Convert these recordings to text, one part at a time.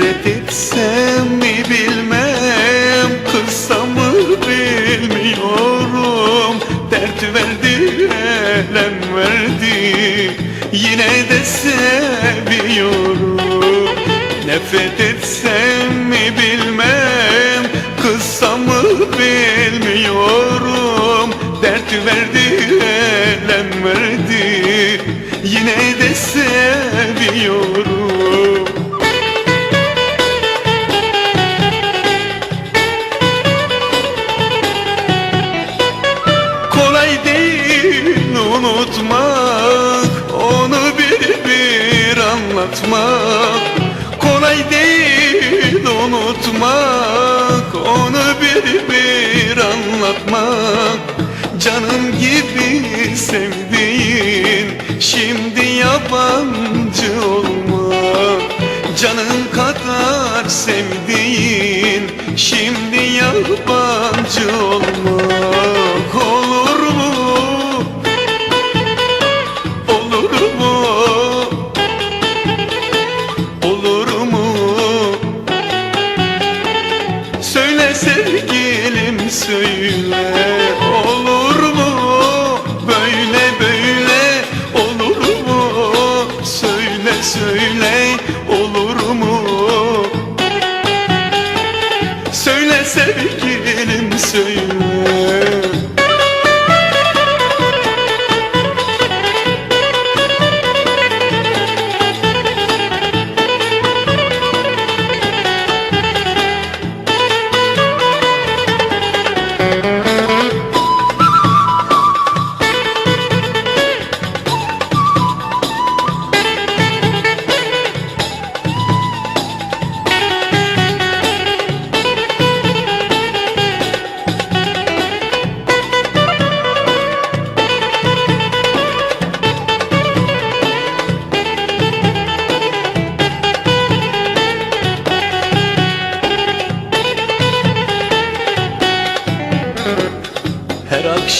Nefret etsem mi bilmem Kızsam mı bilmiyorum. Dert verdi elem verdi Yine de seviyorum. Nefret etsem mi bilmem Kızsam mı bilmiyorum. Dert verdi elem verdi Yine de seviyorum unutmak Onu bir bir anlatmak. Kolay değil unutmak Onu bir bir anlatmak. Canım gibi sevdiğin Şimdi yabancı olmak. Canın kadar sevdiğin söyle Olur mu? Söyle söyle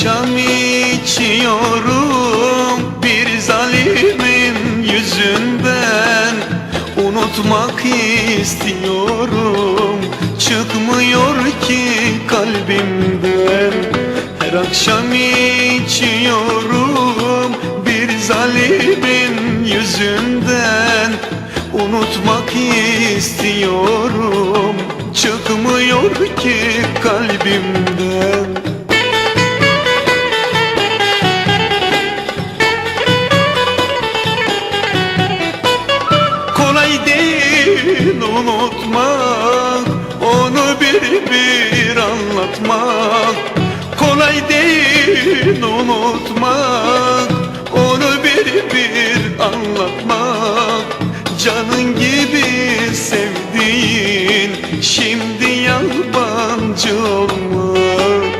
akşam içiyorum. Bir zalimin yüzünden Unutmak istiyorum. Çıkmıyor ki kalbimden. Her akşam içiyorum. Bir zalimin yüzünden Unutmak istiyorum. Çıkmıyor ki kalbimden unutmak Onu bir bir anlatmak. Kolay değil unutmak Onu bir bir anlatmak. Canın gibi sevdiğin Şimdi yabancı olmak.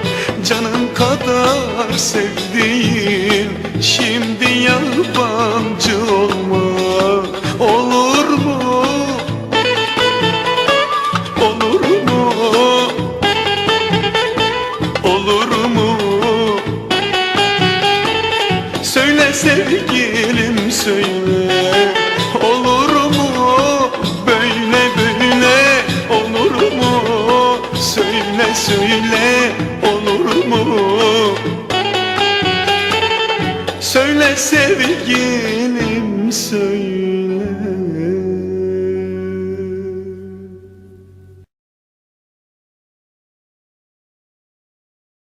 Canın kadar sevdiğin Şimdi yabancı olmak. Olur sevgilim söyle Olur mu? Böyle böyle olur mu? Söyle söyle olur mu? Söyle sevgilim söyle